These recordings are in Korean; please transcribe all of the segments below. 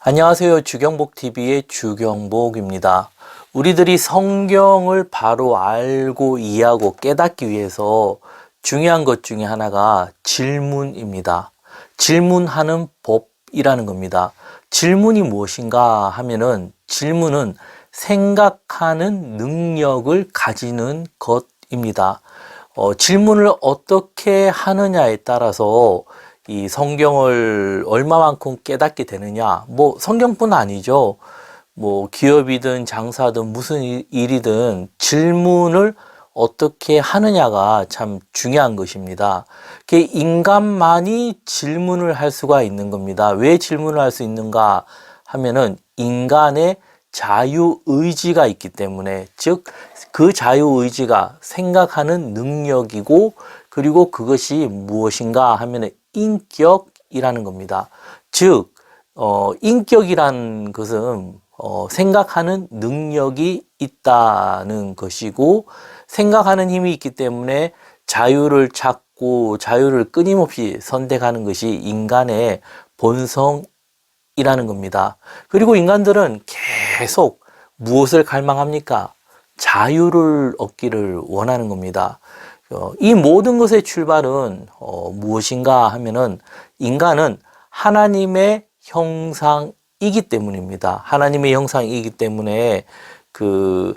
안녕하세요. 주경복 TV의 주경복입니다. 우리들이 성경을 바로 알고 이해하고 깨닫기 위해서 중요한 것 중에 하나가 질문입니다. 질문하는 법이라는 겁니다. 질문이 무엇인가 하면은 질문은 생각하는 능력을 가지는 것입니다. 어, 질문을 어떻게 하느냐에 따라서 이 성경을 얼마만큼 깨닫게 되느냐. 뭐 성경뿐 아니죠. 뭐 기업이든 장사든 무슨 일- 일이든 질문을 어떻게 하느냐가 참 중요한 것입니다. 그 인간만이 질문을 할 수가 있는 겁니다. 왜 질문을 할 수 있는가 하면은 인간의 자유 의지가 있기 때문에 즉 그 자유 의지가 생각하는 능력이고 그리고 그것이 무엇인가 하면은 인격이라는 겁니다. 즉 어, 인격이라는 것은 어, 생각하는 능력이 있다는 것이고 생각하는 힘이 있기 때문에 자유를 찾고 자유를 끊임없이 선택하는 것이 인간의 본성이라는 겁니다. 그리고 인간들은 계속 무엇을 갈망합니까? 자유를 얻기를 원하는 겁니다. 어, 이 모든 것의 출발은 어, 무엇인가 하면은 인간은 하나님의 형상이기 때문입니다. 하나님의 형상이기 때문에 그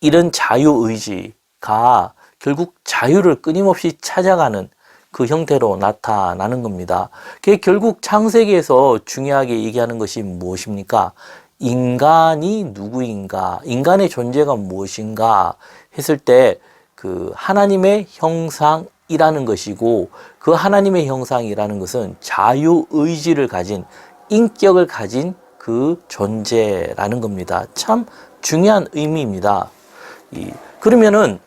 이런 자유 의지가 결국 자유를 끊임없이 찾아가는 그 형태로 나타나는 겁니다. 그게 결국 창세기에서 중요하게 얘기하는 것이 무엇입니까? 인간이 누구인가? 인간의 존재가 무엇인가? 했을 때 그 하나님의 형상이라는 것이고 그 하나님의 형상이라는 것은 자유 의지를 가진 인격을 가진 그 존재라는 겁니다. 참 중요한 의미입니다. 이, 그러면은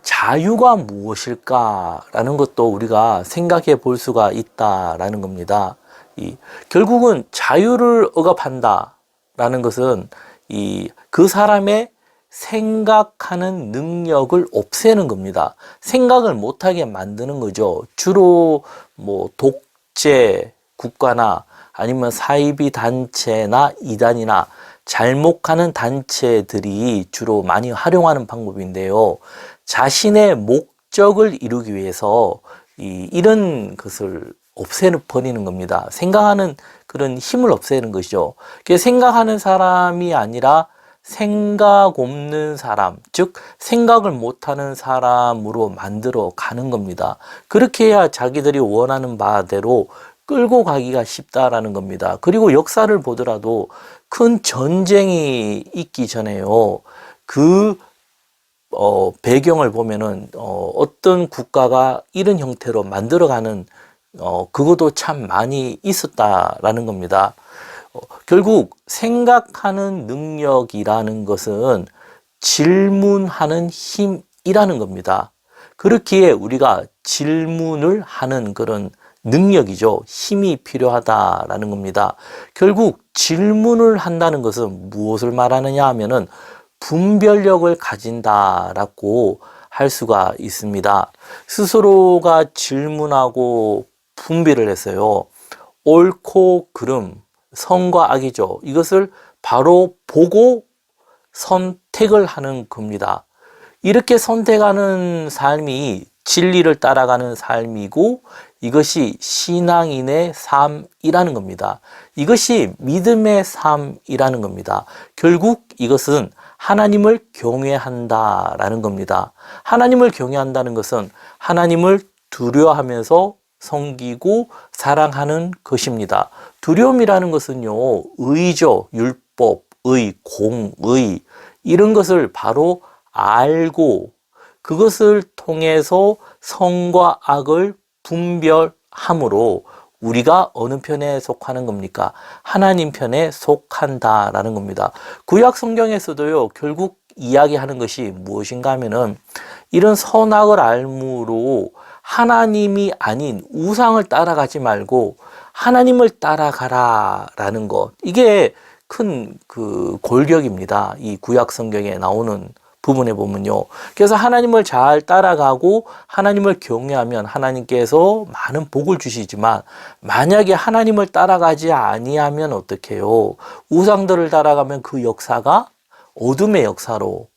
자유가 무엇일까라는 것도 우리가 생각해 볼 수가 있다라는 겁니다. 이, 결국은 자유를 억압한다라는 것은 이, 그 사람의 생각하는 능력을 없애는 겁니다. 생각을 못하게 만드는 거죠. 주로 뭐 독재 국가나 아니면 사이비 단체나 이단이나 잘못하는 단체들이 주로 많이 활용하는 방법인데요. 자신의 목적을 이루기 위해서 이, 이런 것을 없애는 버리는 겁니다. 생각하는 그런 힘을 없애는 것이죠. 그 생각하는 사람이 아니라 생각 없는 사람, 즉 생각을 못하는 사람으로 만들어 가는 겁니다. 그렇게 해야 자기들이 원하는 바대로 끌고 가기가 쉽다라는 겁니다. 그리고 역사를 보더라도 큰 전쟁이 있기 전에요. 그 어, 배경을 보면은 어, 어떤 국가가 이런 형태로 만들어가는 어, 그것도 참 많이 있었다라는 겁니다. 어, 결국 생각하는 능력이라는 것은 질문하는 힘이라는 겁니다. 그렇기에 우리가 질문을 하는 그런 능력이죠. 힘이 필요하다라는 겁니다. 결국 질문을 한다는 것은 무엇을 말하느냐 하면은 분별력을 가진다라고 할 수가 있습니다. 스스로가 질문하고 분별을 했어요. 옳고 그름, 선과 악이죠. 이것을 바로 보고 선택을 하는 겁니다. 이렇게 선택하는 삶이 진리를 따라가는 삶이고 이것이 신앙인의 삶이라는 겁니다. 이것이 믿음의 삶이라는 겁니다. 결국 이것은 하나님을 경외한다라는 겁니다. 하나님을 경외한다는 것은 하나님을 두려워하면서 섬기고 사랑하는 것입니다. 두려움이라는 것은요, 의죠. 율법, 의, 공의. 이런 것을 바로 알고 그것을 통해서 선과 악을 분별함으로 우리가 어느 편에 속하는 겁니까? 하나님 편에 속한다라는 겁니다. 구약 성경에서도요, 결국 이야기하는 것이 무엇인가 하면은 이런 선악을 알므로 하나님이 아닌 우상을 따라가지 말고 하나님을 따라가라라는 것. 이게 큰 그 골격입니다. 이 구약 성경에 나오는 부분에 보면요. 그래서 하나님을 잘 따라가고 하나님을 경외하면 하나님께서 많은 복을 주시지만 만약에 하나님을 따라가지 아니하면 어떡해요? 우상들을 따라가면 그 역사가 어둠의 역사로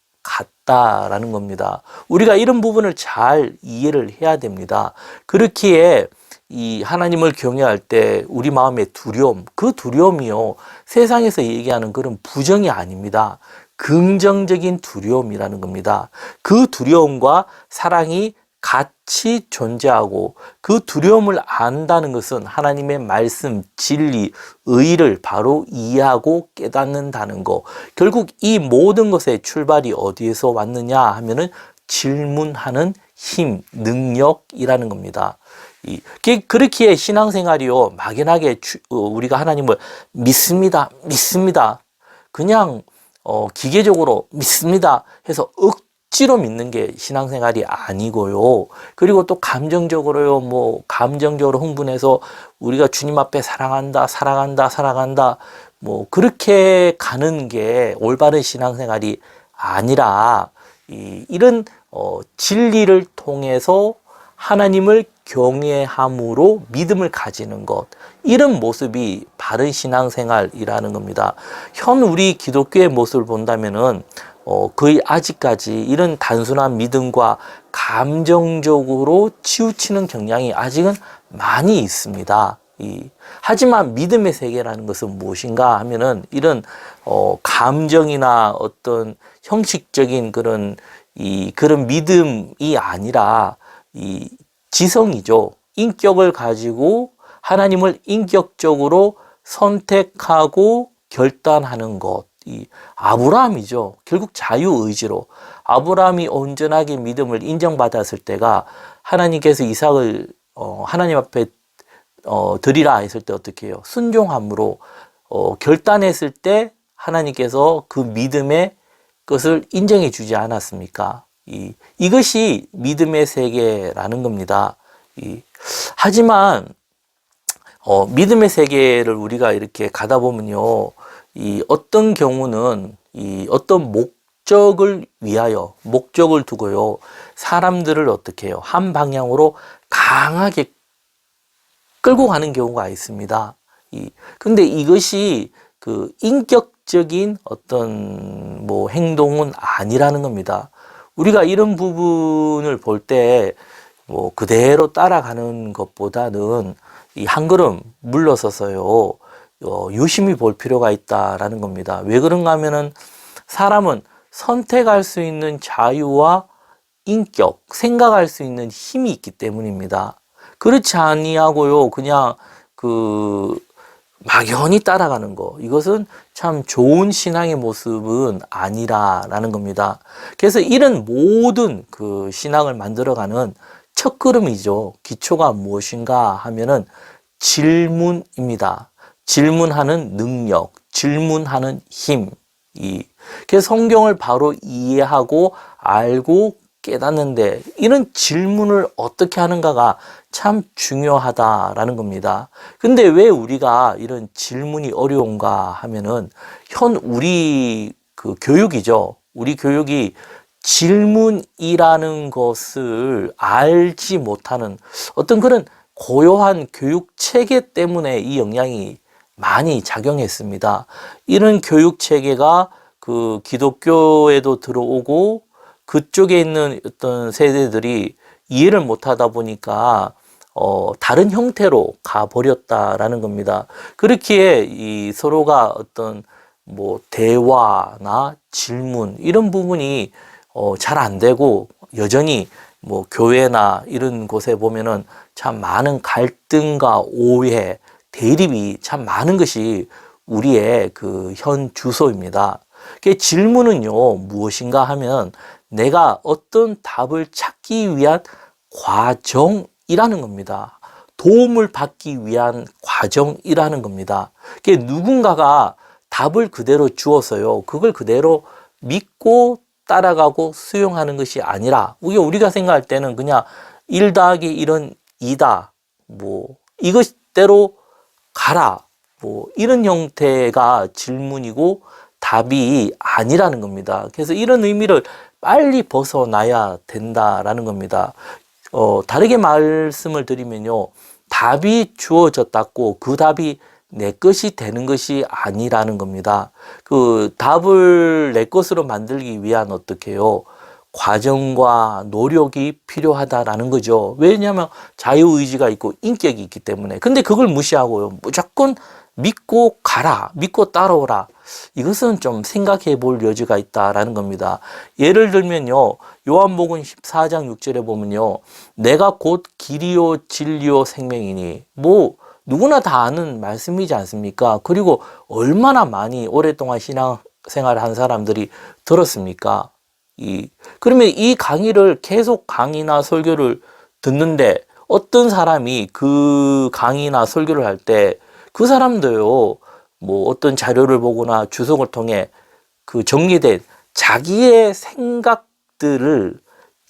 같다라는 겁니다. 우리가 이런 부분을 잘 이해를 해야 됩니다. 그렇기에 이 하나님을 경외할 때 우리 마음의 두려움, 그 두려움이요. 세상에서 얘기하는 그런 부정이 아닙니다. 긍정적인 두려움이라는 겁니다. 그 두려움과 사랑이 같이 존재하고 그 두려움을 안다는 것은 하나님의 말씀, 진리, 의를 바로 이해하고 깨닫는다는 거. 결국 이 모든 것의 출발이 어디에서 왔느냐 하면은 질문하는 힘, 능력이라는 겁니다. 이, 그렇기에 신앙생활이요, 막연하게 주, 어, 우리가 하나님을 믿습니다, 믿습니다. 그냥, 어, 기계적으로 믿습니다 해서 억 지로 믿는 게 신앙생활이 아니고요. 그리고 또 감정적으로요, 뭐, 감정적으로 흥분해서 우리가 주님 앞에 사랑한다, 사랑한다, 사랑한다, 뭐, 그렇게 가는 게 올바른 신앙생활이 아니라, 이, 이런, 어, 진리를 통해서 하나님을 경외함으로 믿음을 가지는 것. 이런 모습이 바른 신앙생활이라는 겁니다. 현 우리 기독교의 모습을 본다면은 어, 거의 아직까지 이런 단순한 믿음과 감정적으로 치우치는 경향이 아직은 많이 있습니다. 이, 하지만 믿음의 세계라는 것은 무엇인가 하면은 이런 어, 감정이나 어떤 형식적인 그런 이 그런 믿음이 아니라 이 지성이죠. 인격을 가지고 하나님을 인격적으로 선택하고 결단하는 것. 이 아브라함이죠. 결국 자유의지로 아브라함이 온전하게 믿음을 인정받았을 때가 하나님께서 이삭을 어, 하나님 앞에 어, 드리라 했을 때 어떻게 해요? 순종함으로 어, 결단했을 때 하나님께서 그 믿음의 것을 인정해 주지 않았습니까? 이, 이것이 믿음의 세계라는 겁니다. 이, 하지만, 어, 믿음의 세계를 우리가 이렇게 가다 보면요, 이 어떤 경우는 이 어떤 목적을 위하여, 목적을 두고요, 사람들을 어떻게 해요? 한 방향으로 강하게 끌고 가는 경우가 있습니다. 이, 근데 이것이 그 인격적인 어떤 뭐 행동은 아니라는 겁니다. 우리가 이런 부분을 볼 때 뭐 그대로 따라가는 것보다는 이 한 걸음 물러서서요, 어, 유심히 볼 필요가 있다라는 겁니다. 왜 그런가 하면은 사람은 선택할 수 있는 자유와 인격, 생각할 수 있는 힘이 있기 때문입니다. 그렇지 아니하고요, 그냥 그 막연히 따라가는 거. 이것은 참 좋은 신앙의 모습은 아니라라는 겁니다. 그래서 이런 모든 그 신앙을 만들어가는 첫 걸음이죠. 기초가 무엇인가 하면은 질문입니다. 질문하는 능력, 질문하는 힘. 이 그래서 성경을 바로 이해하고 알고 깨닫는데 이런 질문을 어떻게 하는가가 참 중요하다라는 겁니다. 근데 왜 우리가 이런 질문이 어려운가 하면은 현 우리 그 교육이죠. 우리 교육이 질문이라는 것을 알지 못하는 어떤 그런 고요한 교육 체계 때문에 이 영향이 많이 작용했습니다. 이런 교육 체계가 그 기독교에도 들어오고 그쪽에 있는 어떤 세대들이 이해를 못 하다 보니까 어, 다른 형태로 가버렸다라는 겁니다. 그렇기에 이 서로가 어떤 뭐 대화나 질문 이런 부분이 어, 잘 안 되고 여전히 뭐 교회나 이런 곳에 보면은 참 많은 갈등과 오해, 대립이 참 많은 것이 우리의 그 현 주소입니다. 그 질문은요, 무엇인가 하면 내가 어떤 답을 찾기 위한 과정이라는 겁니다. 도움을 받기 위한 과정이라는 겁니다. 그 누군가가 답을 그대로 주어서요. 그걸 그대로 믿고 따라가고 수용하는 것이 아니라 우리가 생각할 때는 그냥 1 더하기 1은 2다. 뭐 이것대로 가라. 뭐 이런 형태가 질문이고 답이 아니라는 겁니다. 그래서 이런 의미를 빨리 벗어나야 된다라는 겁니다. 어, 다르게 말씀을 드리면요. 답이 주어졌다고 그 답이 내 것이 되는 것이 아니라는 겁니다. 그 답을 내 것으로 만들기 위한 어떻게요? 과정과 노력이 필요하다라는 거죠. 왜냐하면 자유의지가 있고 인격이 있기 때문에. 근데 그걸 무시하고요. 무조건 믿고 가라. 믿고 따라오라. 이것은 좀 생각해 볼 여지가 있다라는 겁니다. 예를 들면요. 요한복음 14장 6절에 보면요. 내가 곧 길이요 진리요 생명이니 뭐 누구나 다 아는 말씀이지 않습니까? 그리고 얼마나 많이 오랫동안 신앙 생활을 한 사람들이 들었습니까? 이 그러면 이 강의를 계속 강의나 설교를 듣는데 어떤 사람이 그 강의나 설교를 할 때 그 사람도요 뭐 어떤 자료를 보거나 주석을 통해 그 정리된 자기의 생각들을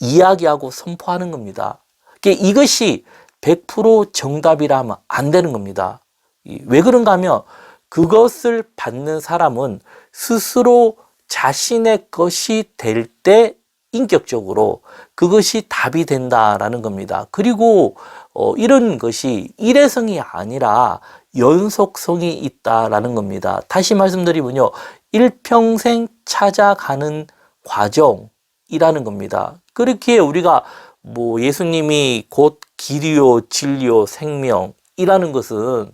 이야기하고 선포하는 겁니다. 이것이 100% 정답이라면 안 되는 겁니다. 이- 왜 그런가 하면 그것을 받는 사람은 스스로 자신의 것이 될 때 인격적으로 그것이 답이 된다라는 겁니다. 그리고 어, 이런 것이 일회성이 아니라 연속성이 있다라는 겁니다. 다시 말씀드리면요. 일평생 찾아가는 과정이라는 겁니다. 그렇게 우리가 뭐 예수님이 곧 길이요, 진리요, 생명이라는 것은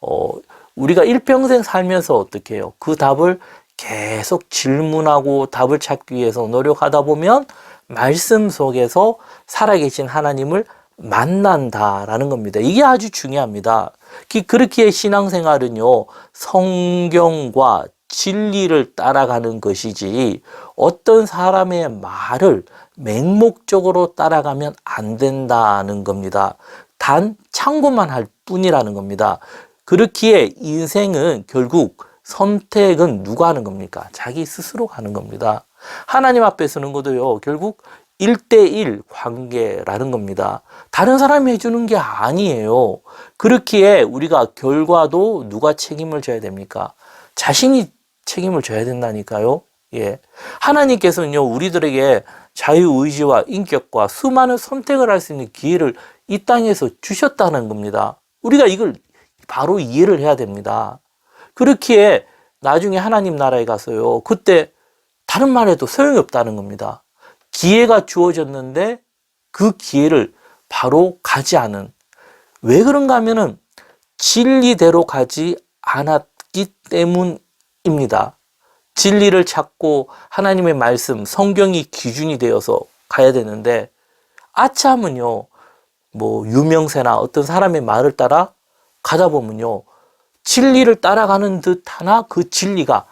어, 우리가 일평생 살면서 어떻게 해요? 그 답을 계속 질문하고 답을 찾기 위해서 노력하다 보면 말씀 속에서 살아계신 하나님을 만난다라는 겁니다. 이게 아주 중요합니다. 그- 그렇기에 신앙생활은요, 성경과 진리를 따라가는 것이지 어떤 사람의 말을 맹목적으로 따라가면 안 된다는 겁니다. 단 참고만 할 뿐이라는 겁니다. 그렇기에 인생은 결국 선택은 누가 하는 겁니까? 자기 스스로 하는 겁니다. 하나님 앞에 서는 것도요, 결국 1대1 관계라는 겁니다. 다른 사람이 해주는 게 아니에요. 그렇기에 우리가 결과도 누가 책임을 져야 됩니까? 자신이 책임을 져야 된다니까요. 예. 하나님께서는요, 우리들에게 자유의지와 인격과 수많은 선택을 할 수 있는 기회를 이 땅에서 주셨다는 겁니다. 우리가 이걸 바로 이해를 해야 됩니다. 그렇기에 나중에 하나님 나라에 가서요, 그때 다른 말 해도 소용이 없다는 겁니다. 기회가 주어졌는데 그 기회를 바로 가지 않은. 왜 그런가 하면은 진리대로 가지 않았기 때문입니다. 진리를 찾고 하나님의 말씀, 성경이 기준이 되어서 가야 되는데, 아참은요, 뭐, 유명세나 어떤 사람의 말을 따라 가다 보면요, 진리를 따라가는 듯 하나 그 진리가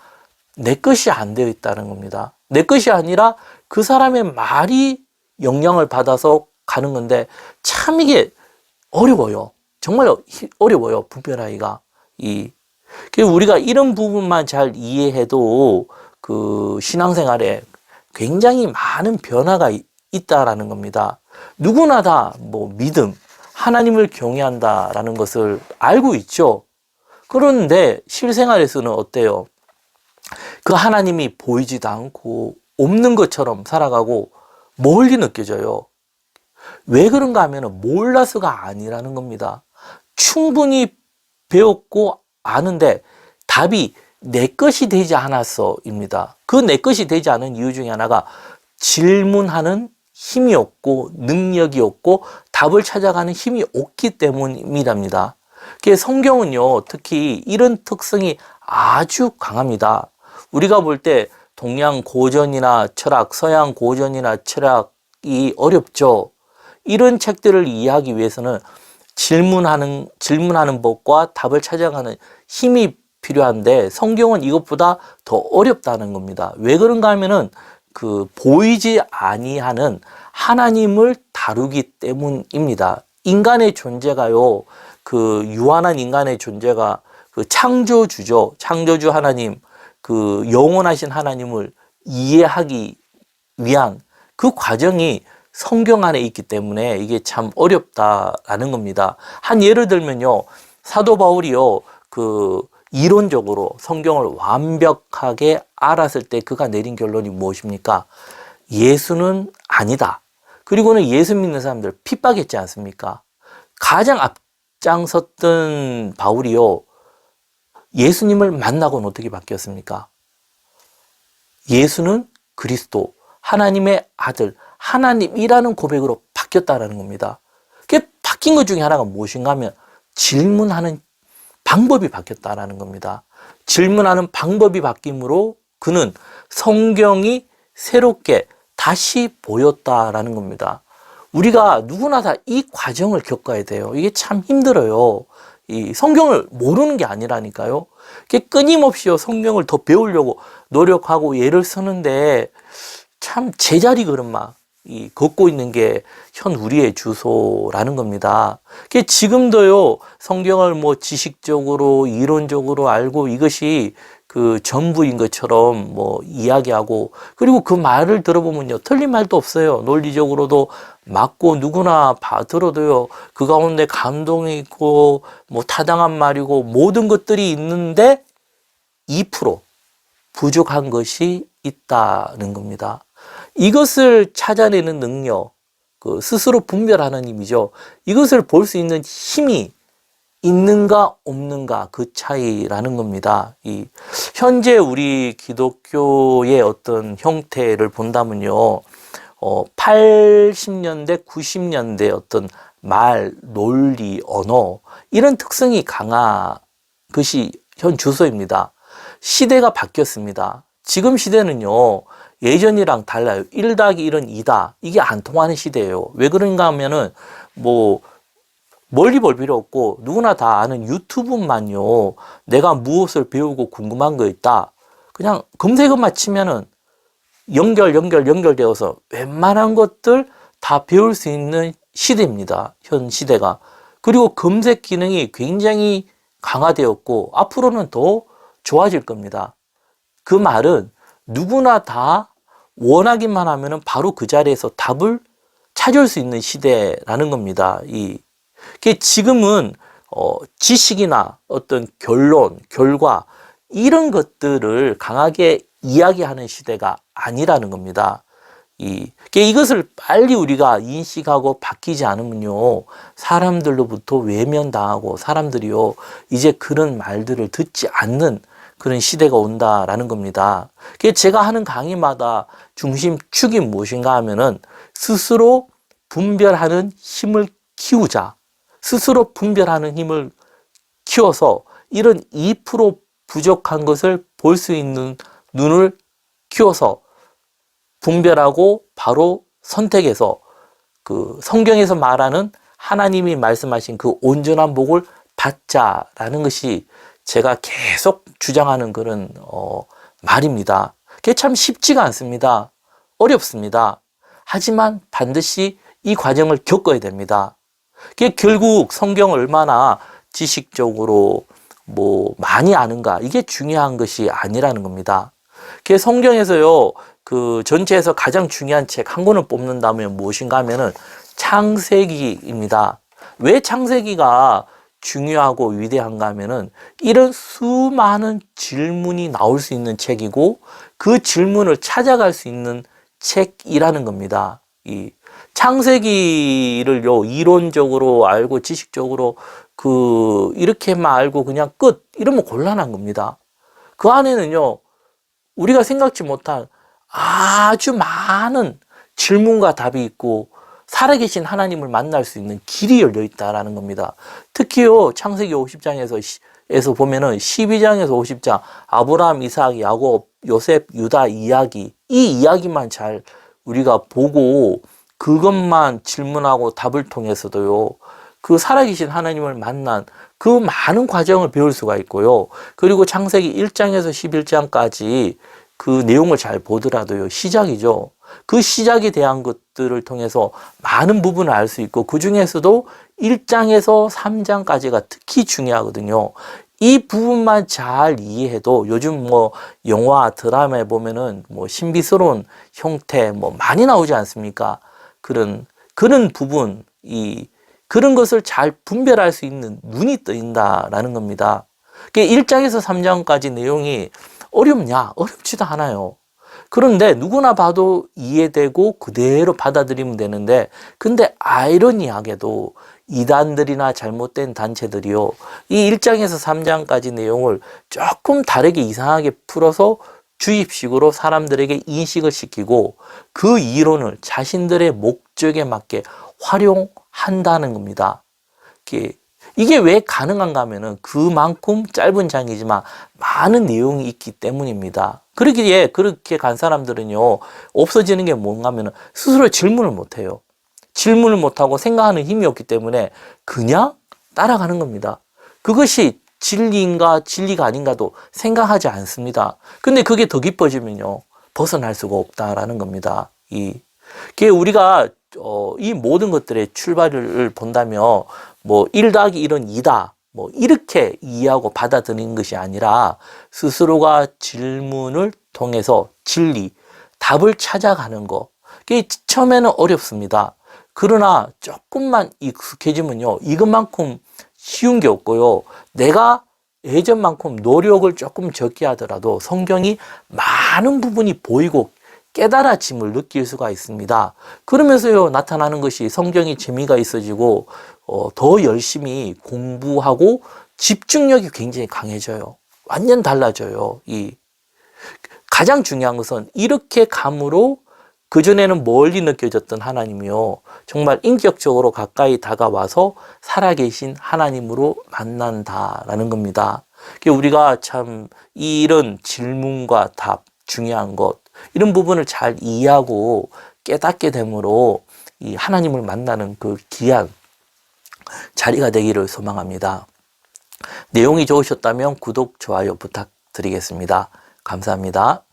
내 것이 안 되어 있다는 겁니다. 내 것이 아니라 그 사람의 말이 영향을 받아서 가는 건데 참 이게 어려워요. 정말 히- 어려워요. 분별하기가. 이. 그래서 우리가 이런 부분만 잘 이해해도 그 신앙생활에 굉장히 많은 변화가 이- 있다라는 겁니다. 누구나 다 뭐 믿음, 하나님을 경외한다라는 것을 알고 있죠. 그런데 실생활에서는 어때요? 그 하나님이 보이지도 않고 없는 것처럼 살아가고 멀리 느껴져요. 왜 그런가 하면 몰라서가 아니라는 겁니다. 충분히 배웠고 아는데 답이 내 것이 되지 않았어입니다. 그 내 것이 되지 않은 이유 중에 하나가 질문하는 힘이 없고 능력이 없고 답을 찾아가는 힘이 없기 때문이랍니다. 그 성경은요, 특히 이런 특성이 아주 강합니다. 우리가 볼 때 동양 고전이나 철학, 서양 고전이나 철학이 어렵죠. 이런 책들을 이해하기 위해서는 질문하는, 질문하는 법과 답을 찾아가는 힘이 필요한데 성경은 이것보다 더 어렵다는 겁니다. 왜 그런가 하면은 그 보이지 아니하는 하나님을 다루기 때문입니다. 인간의 존재가요, 그 유한한 인간의 존재가 그 창조주죠. 창조주 하나님, 그 영원하신 하나님을 이해하기 위한 그 과정이 성경 안에 있기 때문에 이게 참 어렵다라는 겁니다. 한 예를 들면요. 사도 바울이요. 그 이론적으로 성경을 완벽하게 알았을 때 그가 내린 결론이 무엇입니까? 예수는 아니다. 그리고는 예수 믿는 사람들 핍박했지 않습니까? 가장 앞 장섰던 바울이요. 예수님을 만나고는 어떻게 바뀌었습니까? 예수는 그리스도, 하나님의 아들, 하나님이라는 고백으로 바뀌었다라는 겁니다. 그게 바뀐 것 중에 하나가 무엇인가 하면 질문하는 방법이 바뀌었다라는 겁니다. 질문하는 방법이 바뀜으로 그는 성경이 새롭게 다시 보였다라는 겁니다. 우리가 누구나 다 이 과정을 겪어야 돼요. 이게 참 힘들어요. 이 성경을 모르는 게 아니라니까요. 끊임없이요 성경을 더 배우려고 노력하고 예를 쓰는데 참 제자리 걸음마 이 걷고 있는 게 현 우리의 주소라는 겁니다. 그게 지금도요 성경을 뭐 지식적으로 이론적으로 알고 이것이 그 전부인 것처럼 뭐 이야기하고 그리고 그 말을 들어보면요 틀린 말도 없어요 논리적으로도 맞고 누구나 봐 들어도요 그 가운데 감동이 있고 뭐 타당한 말이고 모든 것들이 있는데 2% 부족한 것이 있다는 겁니다. 이것을 찾아내는 능력, 그 스스로 분별하는 힘이죠. 이것을 볼 수 있는 힘이 있는가 없는가 그 차이라는 겁니다. 이 현재 우리 기독교의 어떤 형태를 본다면요. 어 80년대 90년대 어떤 말, 논리, 언어 이런 특성이 강한 것이 현 주소입니다. 시대가 바뀌었습니다. 지금 시대는요. 예전이랑 달라요. 1 더하기 1은 2다. 이게 안 통하는 시대예요. 왜 그런가 하면은 뭐 멀리 볼 필요 없고 누구나 다 아는 유튜브만요. 내가 무엇을 배우고 궁금한 거 있다. 그냥 검색어만 치면은 연결 연결 연결되어서 웬만한 것들 다 배울 수 있는 시대입니다. 현 시대가. 그리고 검색 기능이 굉장히 강화되었고 앞으로는 더 좋아질 겁니다. 그 말은 누구나 다 원하기만 하면은 바로 그 자리에서 답을 찾을 수 있는 시대라는 겁니다. 이 지금은 어, 지식이나 어떤 결론, 결과 이런 것들을 강하게 이야기하는 시대가 아니라는 겁니다. 이 이것을 빨리 우리가 인식하고 바뀌지 않으면요 사람들로부터 외면당하고 사람들이요 이제 그런 말들을 듣지 않는 그런 시대가 온다라는 겁니다. 제가 하는 강의마다 중심축이 무엇인가 하면은 스스로 분별하는 힘을 키우자. 스스로 분별하는 힘을 키워서 이런 2% 부족한 것을 볼 수 있는 눈을 키워서 분별하고 바로 선택해서 그 성경에서 말하는 하나님이 말씀하신 그 온전한 복을 받자라는 것이 제가 계속 주장하는 그런 어 말입니다. 그게 참 쉽지가 않습니다. 어렵습니다. 하지만 반드시 이 과정을 겪어야 됩니다. 그게 결국 성경을 얼마나 지식적으로 뭐 많이 아는가 이게 중요한 것이 아니라는 겁니다. 그게 성경에서요 그 전체에서 가장 중요한 책 한 권을 뽑는다면 무엇인가 하면은 창세기입니다. 왜 창세기가 중요하고 위대한가 하면은 이런 수많은 질문이 나올 수 있는 책이고 그 질문을 찾아갈 수 있는 책이라는 겁니다. 이 창세기를 요 이론적으로 알고 지식적으로 그 이렇게만 알고 그냥 끝 이러면 곤란한 겁니다. 그 안에는요 우리가 생각지 못한 아주 많은 질문과 답이 있고 살아계신 하나님을 만날 수 있는 길이 열려 있다라는 겁니다. 특히요 창세기 50장에서 에서 보면은 12장에서 50장 아브라함, 이삭, 야곱, 요셉, 유다 이야기 이 이야기만 잘 우리가 보고 그것만 질문하고 답을 통해서도요 그 살아계신 하나님을 만난 그 많은 과정을 배울 수가 있고요. 그리고 창세기 1장에서 11장까지 그 내용을 잘 보더라도요 시작이죠. 그 시작에 대한 것들을 통해서 많은 부분을 알 수 있고 그 중에서도 1장에서 3장까지가 특히 중요하거든요. 이 부분만 잘 이해해도 요즘 뭐 영화 드라마에 보면은 뭐 신비스러운 형태 뭐 많이 나오지 않습니까? 그런 그런 부분 이 그런 것을 잘 분별할 수 있는 눈이 떠인다라는 겁니다. 그 1장에서 3장까지 내용이 어렵냐? 어렵지도 않아요. 그런데 누구나 봐도 이해되고 그대로 받아들이면 되는데 근데 아이러니하게도 이단들이나 잘못된 단체들이요. 이 1장에서 3장까지 내용을 조금 다르게 이상하게 풀어서 주입식으로 사람들에게 인식을 시키고 그 이론을 자신들의 목적에 맞게 활용한다는 겁니다. 이게, 왜 가능한가 하면은 그만큼 짧은 장이지만 많은 내용이 있기 때문입니다. 그러기에 그렇게 간 사람들은요, 없어지는 게 뭔가 하면은 스스로 질문을 못 해요. 질문을 못 하고 생각하는 힘이 없기 때문에 그냥 따라가는 겁니다. 그것이 진리인가 진리가 아닌가도 생각하지 않습니다. 근데 그게 더 깊어지면요. 벗어날 수가 없다라는 겁니다. 이, 그게 우리가, 어, 이 모든 것들의 출발을 본다면, 뭐, 1 더하기 1은 2다. 뭐, 이렇게 이해하고 받아들이는 것이 아니라, 스스로가 질문을 통해서 진리, 답을 찾아가는 거. 그게 처음에는 어렵습니다. 그러나 조금만 익숙해지면요. 이것만큼 쉬운 게 없고요. 내가 예전만큼 노력을 조금 적게 하더라도 성경이 많은 부분이 보이고 깨달아짐을 느낄 수가 있습니다. 그러면서요, 나타나는 것이 성경이 재미가 있어지고, 어, 더 열심히 공부하고 집중력이 굉장히 강해져요. 완전 달라져요. 이, 가장 중요한 것은 이렇게 감으로 그전에는 멀리 느껴졌던 하나님이요. 정말 인격적으로 가까이 다가와서 살아계신 하나님으로 만난다라는 겁니다. 우리가 참 이런 질문과 답, 중요한 것, 이런 부분을 잘 이해하고 깨닫게 되므로 이 하나님을 만나는 그 귀한 자리가 되기를 소망합니다. 내용이 좋으셨다면 구독, 좋아요 부탁드리겠습니다. 감사합니다.